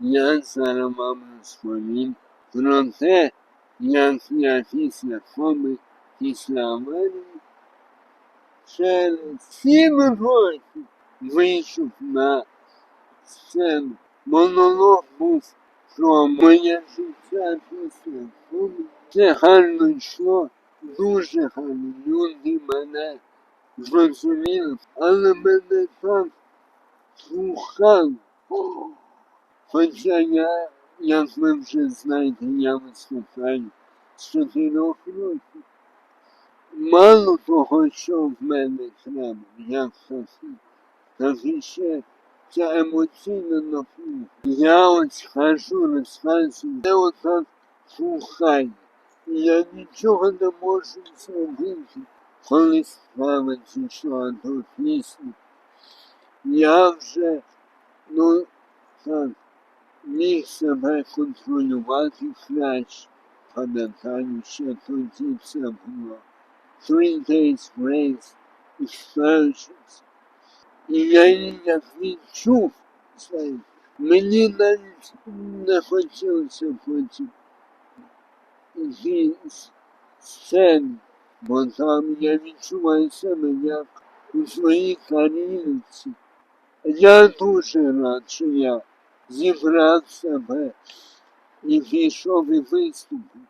Я зараз вам розповім про те, як після коми, після аварії через сім років вийшов на сцену. Монолог був про моє життя після коми. Це гарно йшло, дуже гарно. Люди мене зрозуміли, але мене так слухали. Хоча я, як ви вже знаєте, я виступаю з чотирьох років. Мало того, що в мене треба, як софі, так і ще ця емоційна напруга. Я ось хожу, розказую, я отак слухаю. Я нічого не можу зробити, коли справа зійшла до пісні. Я вже, ну, міг себе контролювати краще. Пам'ятаю, що тоді це було. Three days grace explosions. І я її як відчув, мені навіть не хотілося потім йти з сцени, бо там я відчуваю себе як у своїй кар'єрці. Я дуже рад, що я зібрав себе і зійшов і виступив.